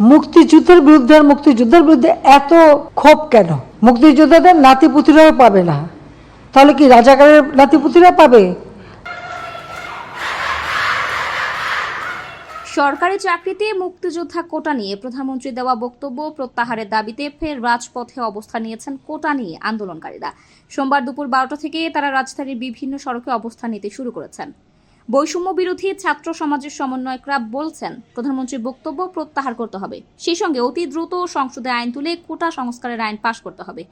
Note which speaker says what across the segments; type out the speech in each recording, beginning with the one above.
Speaker 1: মুক্তিযুদ্ধের বিরুদ্ধে আর মুক্তিযুদ্ধের বিরুদ্ধে এত ক্ষোভ কেন? মুক্তিযোদ্ধাদের নাতিপুতিরাও পাবে না। তাহলে কি রাজাকারের নাতিপুতিরা পাবে?
Speaker 2: সরকারি চাকরিতে মুক্তিযোদ্ধা কোটা নিয়ে প্রধানমন্ত্রী দেওয়া বক্তব্য প্রত্যাহারের দাবিতে ফের রাজপথে অবস্থান নিয়েছেন কোটা নিয়ে আন্দোলনকারীরা। সোমবার দুপুর বারোটা থেকে তারা রাজধানীর বিভিন্ন সড়কে অবস্থান নিতে শুরু করেছেন। বৈষম্য বিরোধী ছাত্র সমাজের সমন্বয়করা বলছেন, প্রধানমন্ত্রীর বক্তব্য প্রত্যাহার করতে হবে। সেই সঙ্গে অতি দ্রুত সংসদে আইন তুলে কোটা সংস্কারের আইন পাশ করতে হবে।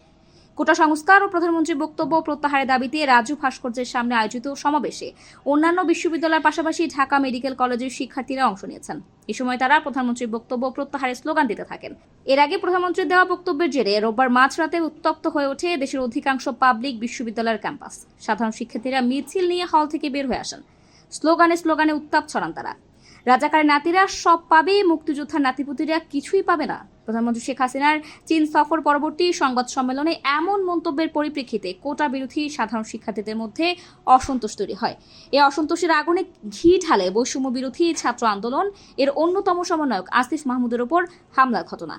Speaker 2: কোটা সংস্কার ও প্রধানমন্ত্রীর বক্তব্য প্রত্যাহারের দাবিতে রাজু ভাস্কর্যের সামনে আয়োজিত সমাবেশে অন্যান্য বিশ্ববিদ্যালয়ের পাশাপাশি ঢাকা মেডিকেল কলেজের শিক্ষার্থীরা অংশ নিয়েছেন। এ সময় তারা প্রধানমন্ত্রীর বক্তব্য প্রত্যাহারের স্লোগান দিতে থাকেন। এর আগে প্রধানমন্ত্রীর দেওয়া বক্তব্যের জেরে রোববার মাঝরাতে উত্তপ্ত হয়ে ওঠে দেশের অধিকাংশ পাবলিক বিশ্ববিদ্যালয়ের ক্যাম্পাস। সাধারণ শিক্ষার্থীরা মিছিল নিয়ে হল থেকে বের হয়ে আসেন। স্লোগানে স্লোগানে উত্তাপ ছড়ান তারা। রাজাকার নাতিরা সব পাবে মুক্তিযোদ্ধার নাতিপুতিরা কিছুই পাবে না। প্রধানমন্ত্রী শেখ হাসিনার চীন সফর পরবর্তী সংবাদ সম্মেলনে এমন মন্তব্যের পরিপ্রেক্ষিতে কোটা বিরোধী সাধারণ শিক্ষার্থীদের মধ্যে অসন্তোষ তৈরি হয়। এই অসন্তোষের আগুনে ঘি ঢালে বৈষম্য বিরোধী ছাত্র আন্দোলন, এর অন্যতম সমন্বয়ক আসিফ মাহমুদের ওপর হামলার ঘটনা।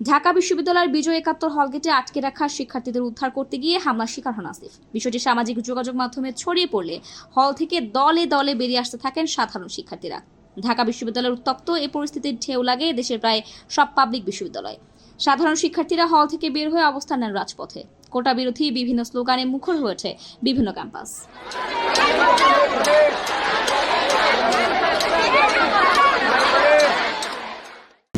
Speaker 2: ঢাকা বিশ্ববিদ্যালয়ের বিজয় একাত্তর হলগেটে আটকে রাখা শিক্ষার্থীদের উদ্ধার করতে গিয়ে হামলার শিকার হন আসিফ। বিষয়টি সামাজিক যোগাযোগ মাধ্যমে ছড়িয়ে পড়লে হল থেকে দলে দলে বেরিয়ে আসতে থাকেন সাধারণ শিক্ষার্থীরা। ঢাকা বিশ্ববিদ্যালয়ের উত্তপ্ত এই পরিস্থিতির ঢেউ লাগে দেশের প্রায় সব পাবলিক বিশ্ববিদ্যালয়। সাধারণ শিক্ষার্থীরা হল থেকে বের হয়ে অবস্থান নেন রাজপথে। কোটা বিরোধী বিভিন্ন স্লোগানে মুখর হয়েছে বিভিন্ন ক্যাম্পাস।